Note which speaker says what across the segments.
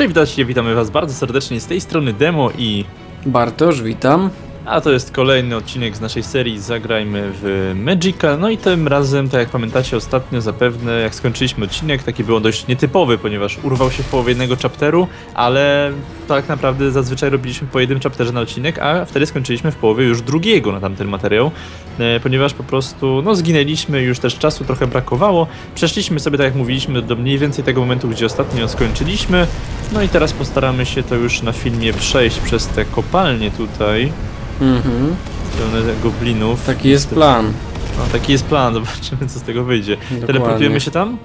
Speaker 1: Cześć, witajcie, witamy was bardzo serdecznie z tej strony Demo i...
Speaker 2: Bartosz, witam.
Speaker 1: A to jest kolejny odcinek z naszej serii Zagrajmy w Magica. No i tym razem, tak jak pamiętacie ostatnio zapewne, jak skończyliśmy odcinek, taki był dość nietypowy, ponieważ urwał się w połowie jednego chapteru, ale tak naprawdę zazwyczaj robiliśmy po jednym chapterze na odcinek, a wtedy skończyliśmy w połowie już drugiego na tamten materiał, e, ponieważ po prostu, no zginęliśmy, już też czasu trochę brakowało. Przeszliśmy sobie, tak jak mówiliśmy, do mniej więcej tego momentu, gdzie ostatnio skończyliśmy. No i teraz postaramy się to już na filmie przejść przez te kopalnie tutaj
Speaker 2: Mhm.
Speaker 1: pełne goblinów.
Speaker 2: Taki jest plan.
Speaker 1: No, taki jest plan, zobaczymy co z tego wyjdzie.
Speaker 2: Dokładnie.
Speaker 1: Teleportujemy się tam?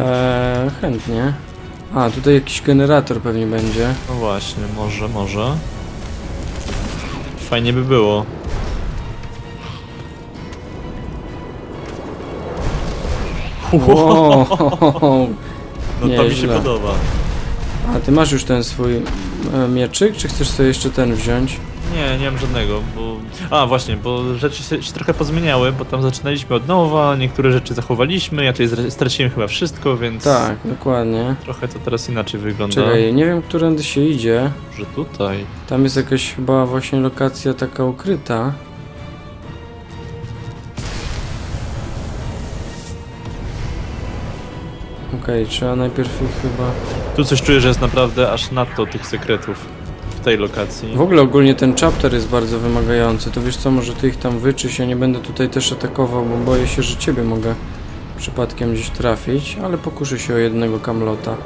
Speaker 2: Eee, chętnie. A, tutaj jakiś generator pewnie będzie.
Speaker 1: No właśnie, może, może. Fajnie by było.
Speaker 2: Wow.
Speaker 1: No to mi się
Speaker 2: Nieźle.
Speaker 1: podoba.
Speaker 2: A ty masz już ten swój e, mieczyk, czy chcesz sobie jeszcze ten wziąć?
Speaker 1: Nie, nie mam żadnego, bo... A, właśnie, bo rzeczy się, się trochę pozmieniały, bo tam zaczynaliśmy od nowa, niektóre rzeczy zachowaliśmy, ja tutaj straciłem chyba wszystko, więc...
Speaker 2: Tak, dokładnie.
Speaker 1: Trochę to teraz inaczej wygląda.
Speaker 2: Czekaj, nie wiem, którędy się idzie.
Speaker 1: Że tutaj...
Speaker 2: Tam jest jakaś chyba właśnie lokacja taka ukryta. Okej, trzeba najpierw ich chyba...
Speaker 1: Tu coś czuję, że jest naprawdę aż nadto tych sekretów tej lokacji.
Speaker 2: W ogóle ogólnie ten chapter jest bardzo wymagający. To wiesz co, może ty ich tam wyczyś, ja nie będę tutaj też atakował, bo boję się, że ciebie mogę przypadkiem gdzieś trafić, ale pokuszę się o jednego kamlota.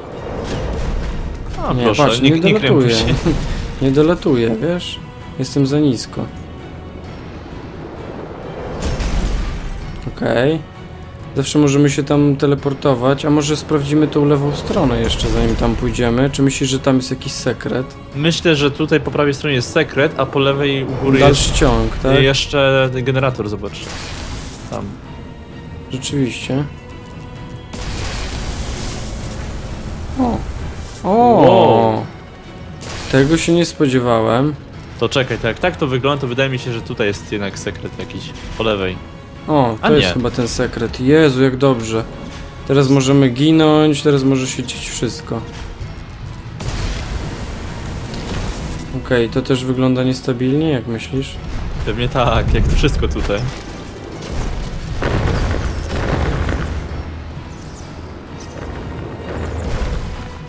Speaker 1: A,
Speaker 2: nie,
Speaker 1: proszę,
Speaker 2: patrz,
Speaker 1: nie,
Speaker 2: nie,
Speaker 1: się.
Speaker 2: nie dolatuję, wiesz? Jestem za nisko. Okej. Zawsze możemy się tam teleportować, a może sprawdzimy tą lewą stronę jeszcze zanim tam pójdziemy. Czy myślisz, że tam jest jakiś sekret?
Speaker 1: Myślę, że tutaj po prawej stronie jest sekret, a po lewej u góry
Speaker 2: Dalszy ciąg, tak?
Speaker 1: jest jeszcze generator, zobacz. Tam.
Speaker 2: Rzeczywiście. O! O!
Speaker 1: Wow.
Speaker 2: Tego się nie spodziewałem.
Speaker 1: To czekaj, tak, tak to wygląda, to wydaje mi się, że tutaj jest jednak sekret jakiś. Po lewej.
Speaker 2: O, to jest chyba ten sekret. Jezu, jak dobrze. Teraz możemy ginąć, teraz może się dzieć wszystko. Okej, to też wygląda niestabilnie, jak myślisz?
Speaker 1: Pewnie tak, jak to wszystko tutaj.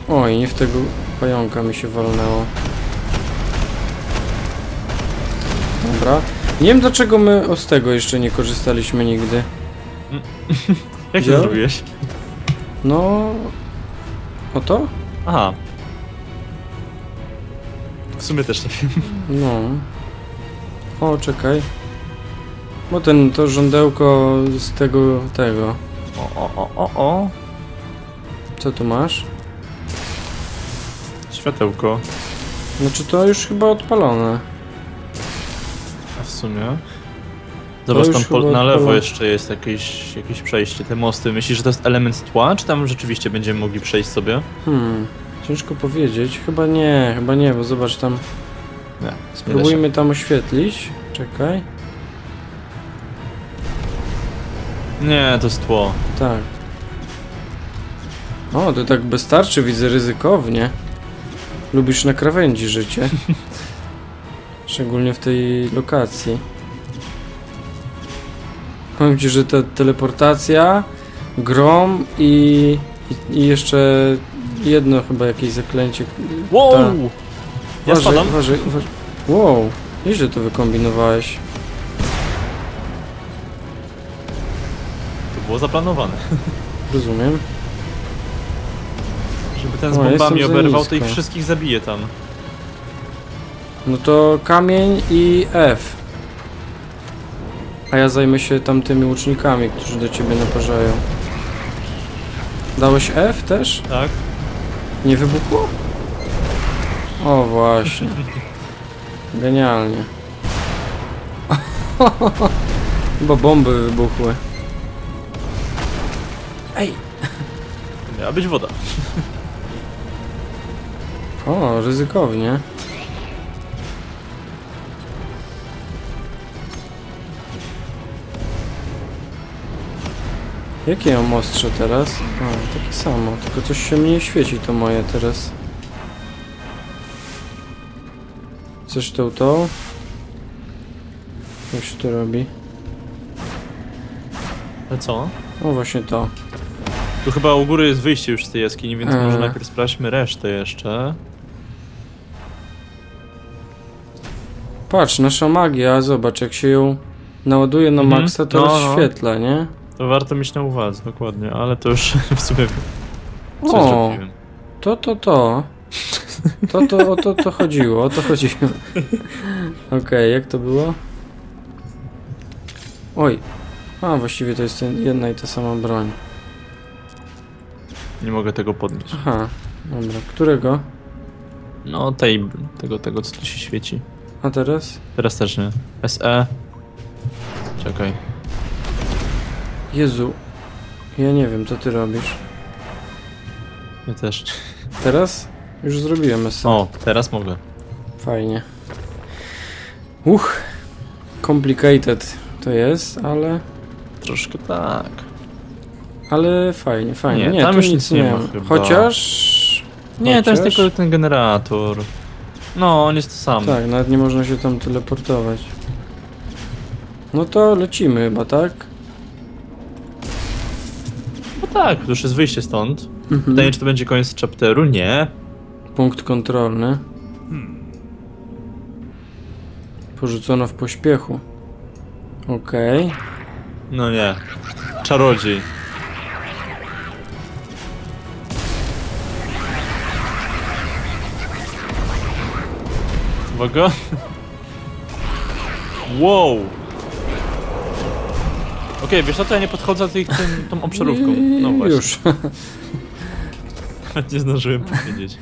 Speaker 2: Oj, nie w tego pająka mi się walnęło. Dobra. Nie wiem dlaczego my z tego jeszcze nie korzystaliśmy nigdy.
Speaker 1: Jak to
Speaker 2: Gdzie?
Speaker 1: zrobiłeś?
Speaker 2: No... O to?
Speaker 1: Aha. W sumie też nie wiem.
Speaker 2: No. O, czekaj. Bo ten, to żądełko z tego, tego.
Speaker 1: O, o, o, o, o.
Speaker 2: Co tu masz?
Speaker 1: Światełko.
Speaker 2: Znaczy to już chyba odpalone.
Speaker 1: Sumie. Zobacz, tam po, na lewo jeszcze jest jakieś, jakieś przejście, te mosty. Myślisz, że to jest element tła, czy tam rzeczywiście będziemy mogli przejść sobie?
Speaker 2: Hmm, ciężko powiedzieć. Chyba nie, chyba nie, bo zobacz tam.
Speaker 1: Nie. nie.
Speaker 2: Spróbujmy tam oświetlić. Czekaj.
Speaker 1: Nie, to jest tło.
Speaker 2: Tak. O, to tak bez tarczy widzę ryzykownie. Lubisz na krawędzi życie. Szczególnie w tej lokacji. Powiem ci, że ta teleportacja, grom i, i, i jeszcze jedno chyba jakieś zaklęcie.
Speaker 1: Wow!
Speaker 2: Ta.
Speaker 1: Ja
Speaker 2: Uważaj,
Speaker 1: spadam.
Speaker 2: Uważaj, uważaj. Wow, nieźle to wykombinowałeś.
Speaker 1: To było zaplanowane.
Speaker 2: Rozumiem.
Speaker 1: Żeby ten z
Speaker 2: O,
Speaker 1: bombami
Speaker 2: za
Speaker 1: oberwał, to ich wszystkich zabije tam.
Speaker 2: No to kamień i F. A ja zajmę się tamtymi łucznikami, którzy do ciebie naparzają. Dałeś F też?
Speaker 1: Tak?
Speaker 2: Nie wybuchło? O właśnie. Genialnie. Chyba bomby wybuchły. Ej!
Speaker 1: Miała być woda.
Speaker 2: O, ryzykownie. Jakie ja ostrze teraz? A, takie samo, tylko coś się mi nie świeci to moje teraz. Coś to to? Jak się to robi?
Speaker 1: Ale co?
Speaker 2: No właśnie to.
Speaker 1: Tu chyba u góry jest wyjście już z tej jaskini, więc
Speaker 2: eee.
Speaker 1: może najpierw sprawdźmy resztę jeszcze.
Speaker 2: Patrz, nasza magia, zobacz jak się ją naładuje na
Speaker 1: mhm.
Speaker 2: maksa, to
Speaker 1: no, no.
Speaker 2: rozświetla, no. nie?
Speaker 1: To warto mieć na uwadze, dokładnie, ale to już w sumie coś
Speaker 2: O,
Speaker 1: zrobiłem.
Speaker 2: to, to, to. To, to, o to, to chodziło, o to chodziło. Okej, jak to było? Oj. A, właściwie to jest jedna i ta sama broń.
Speaker 1: Nie mogę tego podnieść.
Speaker 2: Aha, dobra. Którego?
Speaker 1: No tej, tego, tego co tu się świeci.
Speaker 2: A teraz?
Speaker 1: Teraz też nie. SE. Czekaj.
Speaker 2: Jezu. Ja nie wiem, co ty robisz.
Speaker 1: Ja też.
Speaker 2: Teraz? Już zrobiłem SE.
Speaker 1: O, teraz mogę.
Speaker 2: Fajnie. Uch. Complicated to jest, ale...
Speaker 1: Troszkę tak.
Speaker 2: Ale fajnie, fajnie.
Speaker 1: Nie,
Speaker 2: Nie,
Speaker 1: tam już
Speaker 2: nic
Speaker 1: nie
Speaker 2: nie
Speaker 1: ma.
Speaker 2: Chociaż...
Speaker 1: Nie, to jest tylko ten generator. No, on jest to sam.
Speaker 2: Tak, nawet nie można się tam teleportować. No to lecimy chyba, tak?
Speaker 1: Tak, to już jest wyjście stąd.
Speaker 2: Mhm.
Speaker 1: Pytanie, czy to będzie koniec chapteru? Nie.
Speaker 2: Punkt kontrolny. Porzucono w pośpiechu. Okej.
Speaker 1: No nie. Czarodziej. Uwaga. Wow. Okej, wiesz co, to ja nie podchodzę tej, tym, tą obszarówką. No właśnie.
Speaker 2: Już.
Speaker 1: Nie zdążyłem powiedzieć.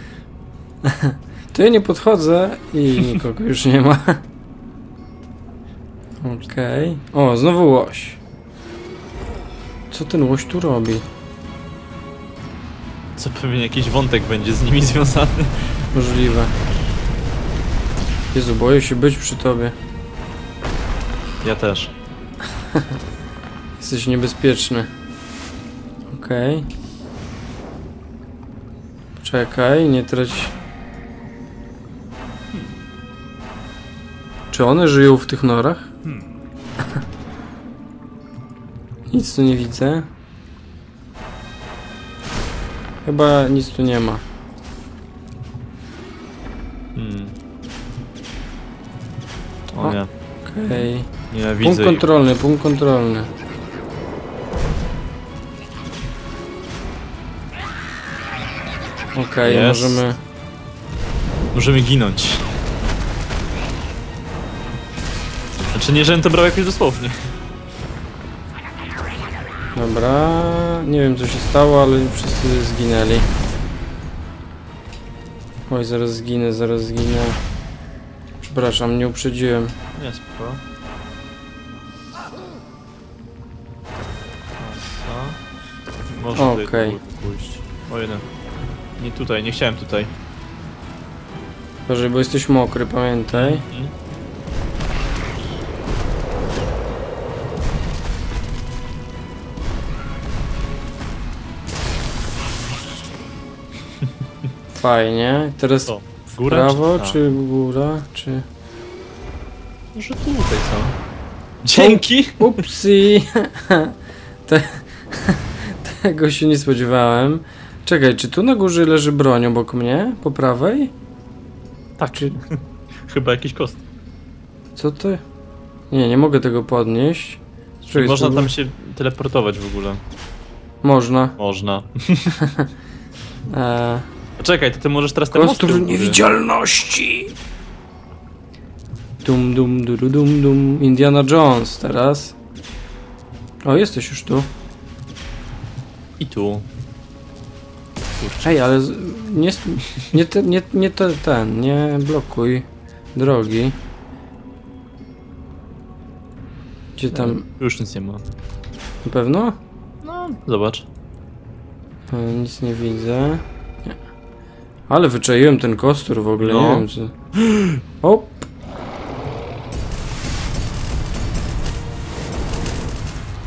Speaker 2: To ja nie podchodzę i nikogo już nie ma. Okej. O, znowu łoś. Co ten łoś tu robi?
Speaker 1: Co pewnie jakiś wątek będzie z nimi związany.
Speaker 2: Możliwe. Jezu, boję się być przy tobie.
Speaker 1: Ja też.
Speaker 2: Jesteś niebezpieczny. Okej. Czekaj, nie trać... Czy one żyją w tych norach? Nic tu nie widzę. Chyba nic tu nie ma.
Speaker 1: Hmm. O
Speaker 2: O.
Speaker 1: nie.
Speaker 2: Okej.
Speaker 1: Nie
Speaker 2: Punkt kontrolny, punkt kontrolny. Okej,
Speaker 1: Jest.
Speaker 2: możemy...
Speaker 1: Możemy ginąć. Znaczy nie, żebym to brał jakoś dosłownie.
Speaker 2: Dobra, nie wiem co się stało, ale wszyscy zginęli. Oj, zaraz zginę, zaraz zginę. Przepraszam, nie uprzedziłem.
Speaker 1: Nie, spoko. Może tutaj
Speaker 2: Okej.
Speaker 1: okay. pójść. O jeden. Nie tutaj, nie chciałem tutaj.
Speaker 2: Boże, bo jesteś mokry, pamiętaj.
Speaker 1: Mhm.
Speaker 2: Fajnie. Teraz w
Speaker 1: Góra
Speaker 2: prawo,
Speaker 1: czy-
Speaker 2: czy góra, czy...
Speaker 1: Może tutaj są. Dzięki!
Speaker 2: Upsi! Te, tego się nie spodziewałem. Czekaj, czy tu na górze leży broń obok mnie? Po prawej?
Speaker 1: Tak.
Speaker 2: Czy...
Speaker 1: Chyba jakiś kost.
Speaker 2: Co to? Nie, nie mogę tego podnieść. Czekaj,
Speaker 1: Można tam się teleportować w ogóle.
Speaker 2: Można.
Speaker 1: Można.
Speaker 2: Eee,
Speaker 1: Czekaj, to ty możesz teraz te mosty
Speaker 2: niewidzialności! Dum dum duru dum dum. Indiana Jones teraz. O, jesteś już tu.
Speaker 1: I tu. Kurczę.
Speaker 2: Ej, ale z- nie, nie, te, nie, nie te, ten, nie blokuj drogi. Gdzie tam,
Speaker 1: Już nic nie ma.
Speaker 2: na pewno?
Speaker 1: No, zobacz.
Speaker 2: E, Nic nie widzę. Nie. Ale wyczaiłem ten kostur w ogóle,
Speaker 1: No.
Speaker 2: nie wiem co. O!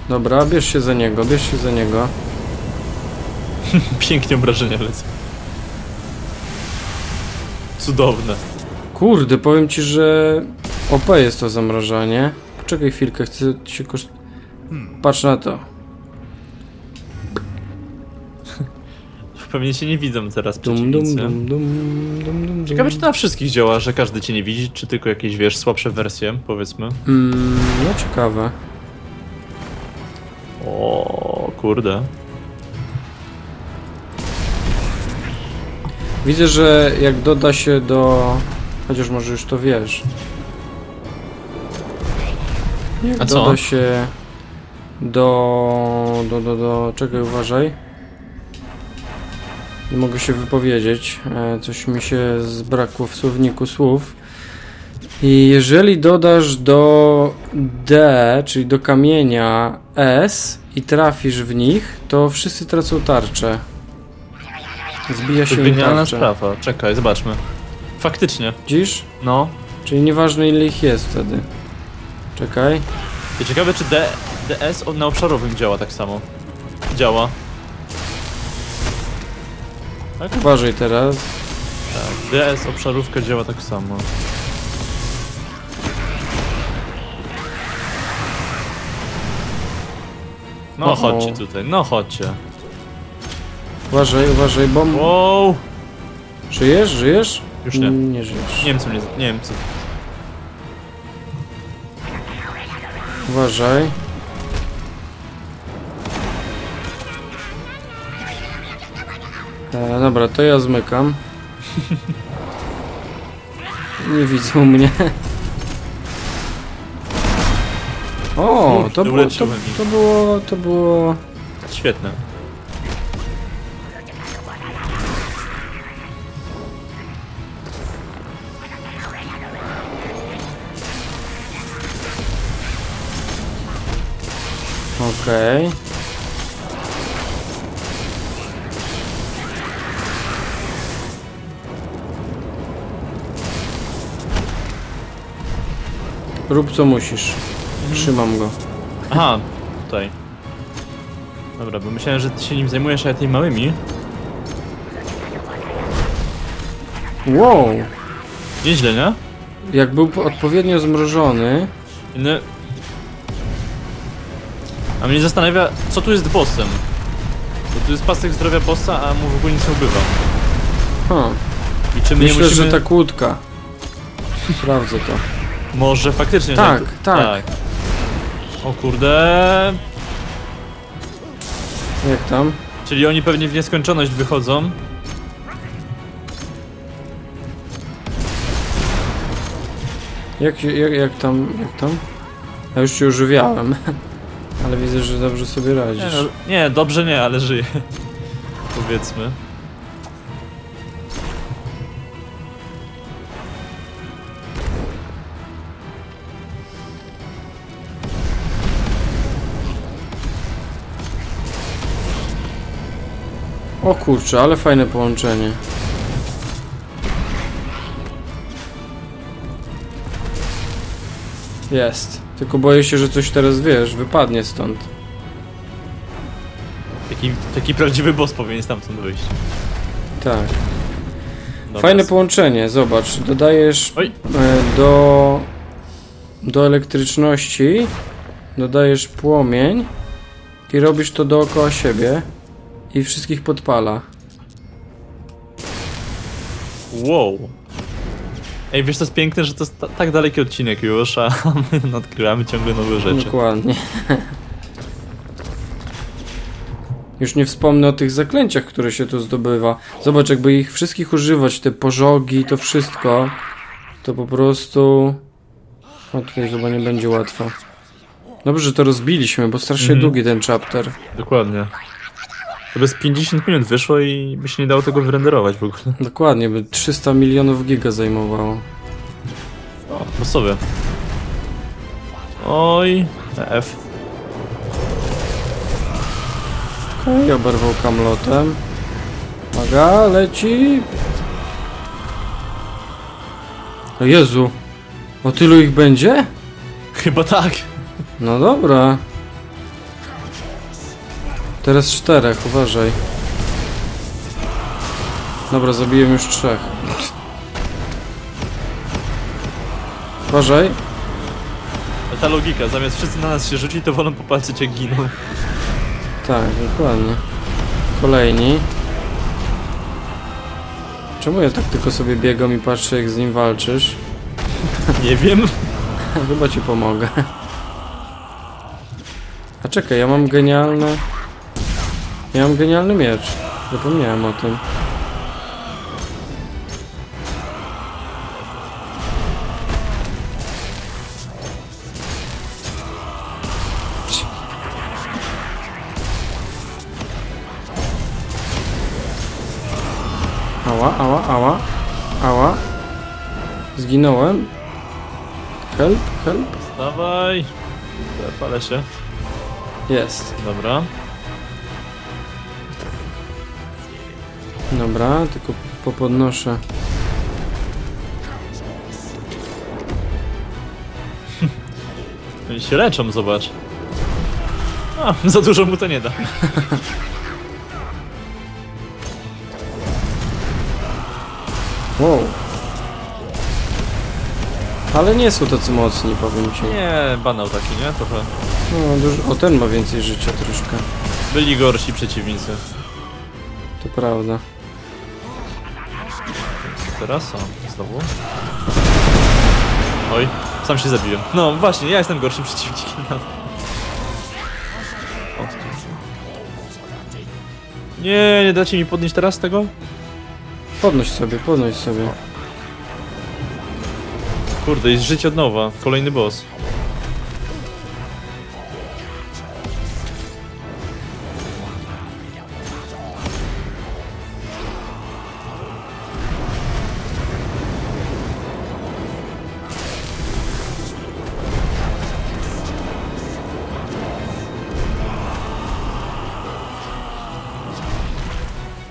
Speaker 2: Dobra, bierz się za niego, bierz się za niego.
Speaker 1: Pięknie obrażenia lecą. Cudowne.
Speaker 2: Kurde, powiem ci, że OP jest to zamrażanie. Poczekaj chwilkę, chcę się koszt... Patrz na to.
Speaker 1: Pewnie cię nie widzą teraz
Speaker 2: Dum, dum, dum, dum,
Speaker 1: Ciekawe, czy to na wszystkich działa, że każdy cię nie widzi, czy tylko jakieś, wiesz, słabsze wersje, powiedzmy.
Speaker 2: Mm, no ciekawe.
Speaker 1: O, kurde.
Speaker 2: Widzę, że jak doda się do... Chociaż może już to wiesz. Jak
Speaker 1: A co?
Speaker 2: doda się do... do... do... do... Czekaj, uważaj. Nie mogę się wypowiedzieć. E, Coś mi się zbrakło w słowniku słów. I jeżeli dodasz do D, czyli do kamienia S i trafisz w nich, to wszyscy tracą tarczę. Zbija się
Speaker 1: genialna sprawa. Czekaj, zobaczmy. Faktycznie.
Speaker 2: Widzisz?
Speaker 1: No.
Speaker 2: Czyli nieważne ile ich jest wtedy. Czekaj.
Speaker 1: I ciekawe, czy D, DS na obszarowym działa tak samo. Działa. Tak?
Speaker 2: Uważaj teraz.
Speaker 1: Tak. DS obszarówka działa tak samo. No
Speaker 2: Oho.
Speaker 1: chodźcie tutaj, no chodźcie.
Speaker 2: Uważaj, uważaj, bomb.
Speaker 1: Wow!
Speaker 2: Żyjesz? Żyjesz?
Speaker 1: Już nie.
Speaker 2: Nie żyjesz.
Speaker 1: Niemcy mnie, Niemcy.
Speaker 2: Uważaj. E, dobra, to ja zmykam. Nie widzą mnie. O, to było, to, to było, to było...
Speaker 1: Świetne.
Speaker 2: Okej. Rób co musisz. Trzymam go.
Speaker 1: Aha, tutaj. Dobra, bo myślałem, że ty się nim zajmujesz, a ja tymi małymi.
Speaker 2: Wow!
Speaker 1: Nieźle, nie?
Speaker 2: Jak był po- odpowiednio zmrożony,
Speaker 1: No... A mnie zastanawia, co tu jest bossem? Bo tu jest pasek zdrowia bossa, a mu w ogóle nic nie ubywa.
Speaker 2: huh.
Speaker 1: I czy my
Speaker 2: myślę,
Speaker 1: musimy...
Speaker 2: że ta kłódka. Sprawdzę to.
Speaker 1: Może faktycznie...
Speaker 2: Tak,
Speaker 1: że...
Speaker 2: tak.
Speaker 1: O kurde...
Speaker 2: Jak tam?
Speaker 1: Czyli oni pewnie w nieskończoność wychodzą.
Speaker 2: Jak, się- jak, jak tam? Jak tam? Ja już się ożywiałem. Ale widzę, że dobrze sobie
Speaker 1: Nie,
Speaker 2: radzisz.
Speaker 1: no, nie dobrze nie, ale żyje. Powiedzmy.
Speaker 2: O kurczę, ale fajne połączenie. Jest. Tylko boję się, że coś teraz wiesz, wypadnie stąd.
Speaker 1: Taki, taki prawdziwy boss powinien stamtąd wyjść.
Speaker 2: Tak.
Speaker 1: Dobra,
Speaker 2: Fajne połączenie, zobacz. Dodajesz
Speaker 1: Oj.
Speaker 2: e, do, do elektryczności, dodajesz płomień i robisz to dookoła siebie i wszystkich podpala.
Speaker 1: Wow. Ej, wiesz, to jest piękne, że to jest ta, tak daleki odcinek już, a my odkrywamy ciągle nowe rzeczy.
Speaker 2: Dokładnie. Już nie wspomnę o tych zaklęciach, które się tu zdobywa. Zobacz, jakby ich wszystkich używać, te pożogi, to wszystko, to po prostu... O, tutaj chyba nie będzie łatwo. Dobrze, że to rozbiliśmy, bo strasznie
Speaker 1: Mhm.
Speaker 2: długi ten chapter.
Speaker 1: Dokładnie. To bez 50 minut wyszło i by się nie dało tego wyrenderować w ogóle.
Speaker 2: Dokładnie, by 300 milionów giga zajmowało.
Speaker 1: O, po sobie. Oj, F.
Speaker 2: Okej, oberwał kamlotem. Uwaga, leci. O Jezu, o tylu ich będzie?
Speaker 1: Chyba tak.
Speaker 2: No dobra. Teraz czterech, uważaj. Dobra, zabiłem już trzech. Uważaj.
Speaker 1: Ta logika, zamiast wszyscy na nas się rzucić, to wolą popatrzeć jak giną.
Speaker 2: Tak, dokładnie. Kolejni. Czemu ja tak tylko sobie biegam i patrzę jak z nim walczysz?
Speaker 1: Nie wiem.
Speaker 2: Chyba ci pomogę. A czekaj, ja mam genialne... Ja mam genialny miecz. Zapomniałem o tym. Ała, ała, ała. Ała. Zginąłem. Help, help.
Speaker 1: Dawaj. Palę się.
Speaker 2: Jest.
Speaker 1: Dobra.
Speaker 2: Dobra, tylko popodnoszę.
Speaker 1: Oni się leczą, zobacz. A, za dużo mu to nie da.
Speaker 2: Wow. Ale nie są tacy mocni, powiem ci.
Speaker 1: Nie, banał taki, nie? Trochę.
Speaker 2: No, dużo... O, ten ma więcej życia troszkę.
Speaker 1: Byli gorsi przeciwnicy.
Speaker 2: To prawda.
Speaker 1: Teraz? O, znowu. Oj, sam się zabiłem. No właśnie, ja jestem gorszym przeciwnikiem. Nie, nie dacie mi podnieść teraz tego?
Speaker 2: Podnoś sobie, podnoś sobie.
Speaker 1: Kurde, jest życie od nowa. Kolejny boss.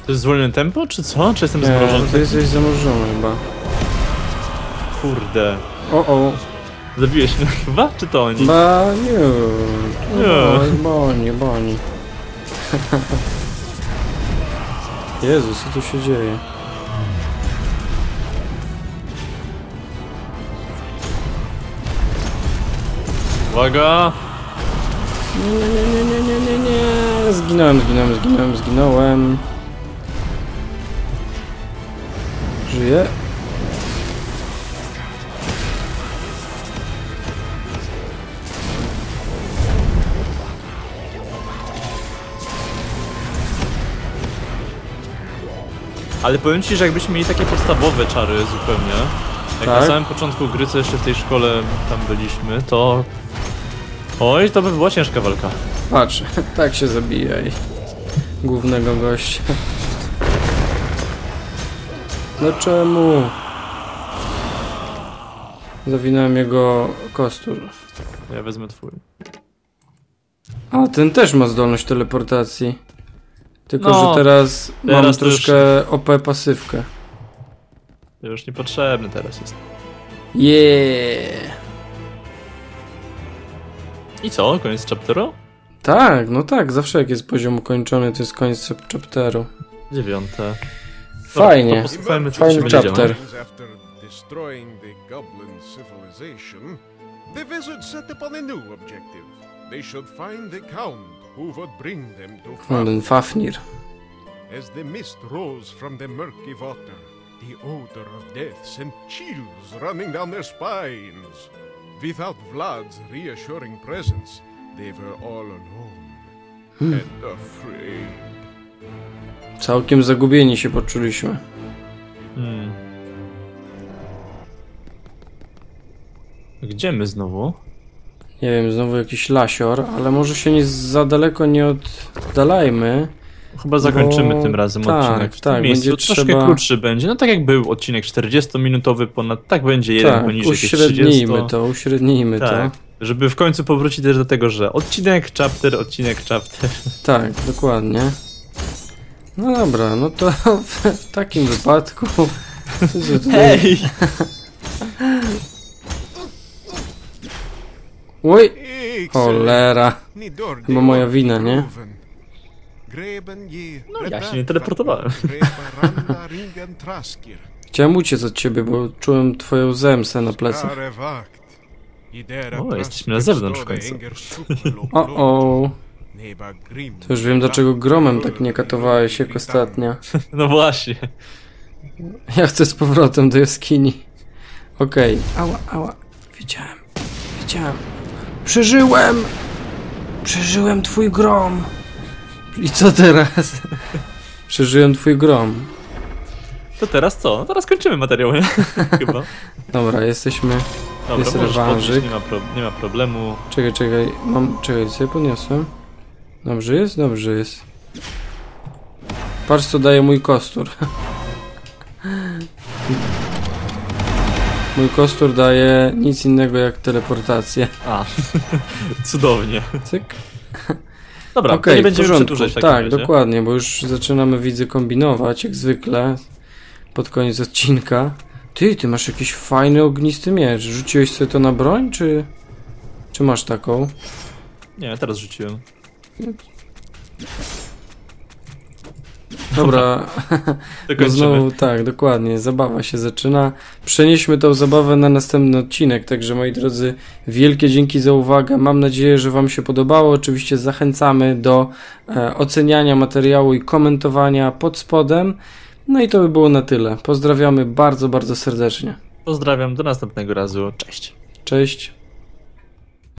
Speaker 1: To jest zwolnione tempo, czy co? Czy jestem
Speaker 2: Nie,
Speaker 1: zmrożony?
Speaker 2: to jesteś zamorzony chyba.
Speaker 1: Kurde.
Speaker 2: O, o.
Speaker 1: Zabiłeś mnie chyba? Czy to oni?
Speaker 2: Ba, nie.
Speaker 1: Nie.
Speaker 2: Oj, Boni, boni. Jezus, co tu się dzieje?
Speaker 1: Uwaga!
Speaker 2: Nie, nie, nie, nie, nie, nie, nie. Zginąłem, zginąłem, zginąłem, zginąłem. Żyję?
Speaker 1: Ale powiem ci, że jakbyśmy mieli takie podstawowe czary zupełnie, jak
Speaker 2: Tak.
Speaker 1: na samym początku gry, co jeszcze w tej szkole tam byliśmy, to... Oj, to by była ciężka walka.
Speaker 2: Patrz, tak się zabija i głównego gościa. No czemu? Zawinąłem jego kostur.
Speaker 1: Ja wezmę twój.
Speaker 2: A, ten też ma zdolność teleportacji. Tylko,
Speaker 1: No,
Speaker 2: że teraz, mam
Speaker 1: teraz już-
Speaker 2: troszkę OP pasywkę.
Speaker 1: To już niepotrzebny teraz jest.
Speaker 2: Yeah!
Speaker 1: I co? Koniec chapteru?
Speaker 2: Tak, no tak, zawsze jak jest poziom ukończony, to jest koniec chapteru.
Speaker 1: Dziewiąte.
Speaker 2: Fajnie.
Speaker 1: To posłuchajmy, co
Speaker 2: Fajny
Speaker 1: się będzie działo.
Speaker 2: chapter.
Speaker 3: After destroying the goblin civilization, the wizards set upon a new objective. They should find the count who would bring them to Fafnir.
Speaker 2: ten Fafnir.
Speaker 3: As the mist rose from the murky water, the odor of death sent chills running down their spines. Without Vlad's reassuring presence, they were all alone hmm. and afraid.
Speaker 2: Całkiem zagubieni się poczuliśmy.
Speaker 1: Hmm. Gdzie my znowu?
Speaker 2: Nie wiem, znowu jakiś lasior, ale może się nie za daleko nie oddalajmy.
Speaker 1: Chyba zakończymy
Speaker 2: Bo-
Speaker 1: tym razem
Speaker 2: tak,
Speaker 1: odcinek. W
Speaker 2: tak,
Speaker 1: tym miejscu
Speaker 2: będzie
Speaker 1: troszkę
Speaker 2: trzeba-
Speaker 1: krótszy będzie. No tak jak był odcinek 40-minutowy ponad, tak będzie jeden
Speaker 2: tak,
Speaker 1: poniżej tych 30.
Speaker 2: uśrednijmy to, uśrednijmy
Speaker 1: Tak.
Speaker 2: to.
Speaker 1: Żeby w końcu powrócić też do tego, że odcinek, chapter, odcinek, chapter.
Speaker 2: Tak, dokładnie. No dobra, no to w takim wypadku... że tutaj-
Speaker 1: Hej!
Speaker 2: Oj, cholera. Chyba moja wina, nie?
Speaker 1: No, ja się nie teleportowałem.
Speaker 2: Chciałem uciec od ciebie, bo czułem twoją zemstę na plecach.
Speaker 1: O, jesteśmy na zewnątrz w końcu.
Speaker 2: O, o. To już wiem dlaczego gromem tak nie katowałeś jak ostatnio.
Speaker 1: No właśnie.
Speaker 2: Ja chcę z powrotem do jaskini. Okej. Ała, ała. Widziałem. Widziałem. Przeżyłem! Przeżyłem twój grom. I co teraz? Przeżyłem twój grom.
Speaker 1: To teraz co? No teraz kończymy materiał, nie? Chyba.
Speaker 2: Dobra, jesteśmy...
Speaker 1: Dobra,
Speaker 2: Jest rewanżyk.
Speaker 1: podnieść, nie ma, nie ma problemu.
Speaker 2: Czekaj, czekaj. Mam... Czekaj, co ja podniosłem? Dobrze jest? Dobrze jest. Patrz co daje mój kostur. Mój kostur daje nic innego jak teleportację.
Speaker 1: A, cudownie.
Speaker 2: Cyk.
Speaker 1: Dobra,
Speaker 2: Okej,
Speaker 1: to nie będziemy przedłużać
Speaker 2: Tak,
Speaker 1: razie.
Speaker 2: dokładnie, bo już zaczynamy, widzę, kombinować, jak zwykle, pod koniec odcinka. Ty, ty masz jakiś fajny, ognisty miecz. Rzuciłeś sobie to na broń, czy... Czy masz taką?
Speaker 1: Nie, teraz rzuciłem.
Speaker 2: Dobra, no znowu tak, dokładnie, zabawa się zaczyna. Przenieśmy tą zabawę na następny odcinek, także moi drodzy, wielkie dzięki za uwagę. Mam nadzieję, że Wam się podobało. Oczywiście zachęcamy do e, oceniania materiału i komentowania pod spodem. No i to by było na tyle. Pozdrawiamy bardzo, bardzo serdecznie.
Speaker 1: Pozdrawiam, do następnego razu. Cześć.
Speaker 2: Cześć.